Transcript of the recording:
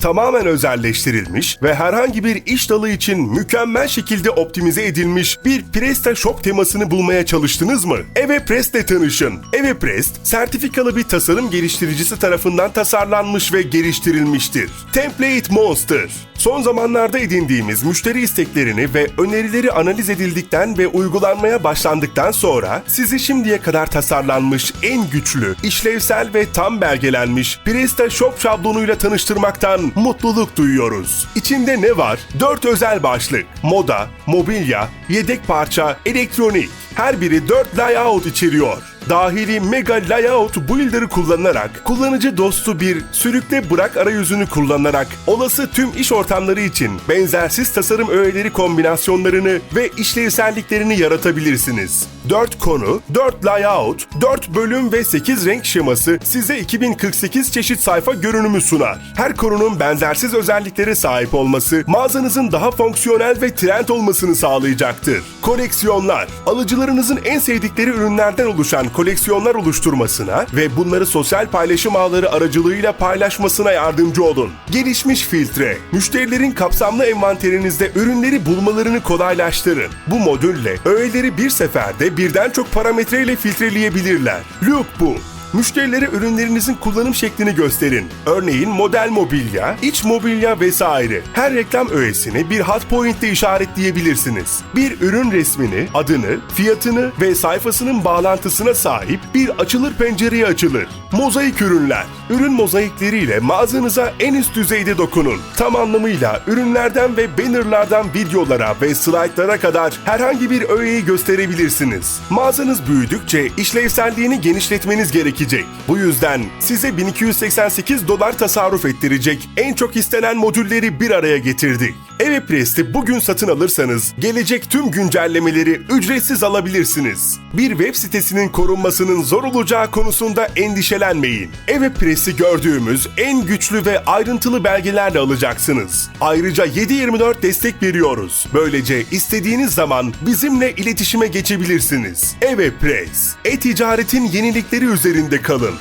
tamamen özelleştirilmiş ve herhangi bir iş dalı için mükemmel şekilde optimize edilmiş bir PrestaShop temasını bulmaya çalıştınız mı? EvePrest'le tanışın. EvePrest, sertifikalı bir tasarım geliştiricisi tarafından tasarlanmış ve geliştirilmiştir. Template Monster. Son zamanlarda edindiğimiz müşteri isteklerini ve önerileri analiz edildikten ve uygulanmaya başlandıktan sonra sizi şimdiye kadar tasarlanmış en güçlü, işlevsel ve tam belgelenmiş PrestaShop şablonuyla tanıştırmaktan mutluluk duyuyoruz. İçinde ne var? 4 özel başlık. Moda, mobilya, yedek parça, elektronik. Her biri 4 layout içeriyor. Dahili Mega Layout Builder'ı kullanarak, kullanıcı dostu bir sürükle bırak arayüzünü kullanarak, olası tüm iş ortamları için benzersiz tasarım öğeleri kombinasyonlarını ve işlevselliklerini yaratabilirsiniz. 4 konu, 4 layout, 4 bölüm ve 8 renk şeması size 2048 çeşit sayfa görünümü sunar. Her konunun benzersiz özelliklere sahip olması, mağazanızın daha fonksiyonel ve trend olmasını sağlayacaktır. Koleksiyonlar, alıcılarınızın en sevdikleri ürünlerden oluşan koleksiyonlar oluşturmasına ve bunları sosyal paylaşım ağları aracılığıyla paylaşmasına yardımcı olun. Gelişmiş filtre, müşterilerin kapsamlı envanterinizde ürünleri bulmalarını kolaylaştırın. Bu modülle öğeleri bir seferde birden çok parametreyle filtreleyebilirler. Lookbook, Müşterilere ürünlerinizin kullanım şeklini gösterin. Örneğin model mobilya, iç mobilya vesaire. Her reklam öğesini bir hot point ile işaretleyebilirsiniz. Bir ürün resmini, adını, fiyatını ve sayfasının bağlantısına sahip bir açılır pencereye açılır. Mozaik ürünler. Ürün mozaikleriyle mağazanıza en üst düzeyde dokunun. Tam anlamıyla ürünlerden ve bannerlardan videolara ve slaytlara kadar herhangi bir öğeyi gösterebilirsiniz. Mağazanız büyüdükçe işlevselliğini genişletmeniz gerekecek. Bu yüzden size 1288 dolar tasarruf ettirecek en çok istenen modülleri bir araya getirdik. EvePress'i bugün satın alırsanız gelecek tüm güncellemeleri ücretsiz alabilirsiniz. Bir web sitesinin korunmasının zor olacağı konusunda endişelenmeyin. EvePress'i gördüğümüz en güçlü ve ayrıntılı belgelerle alacaksınız. Ayrıca 7/24 destek veriyoruz. Böylece istediğiniz zaman bizimle iletişime geçebilirsiniz. EvePress, e-ticaretin yenilikleri üzerinde kalın.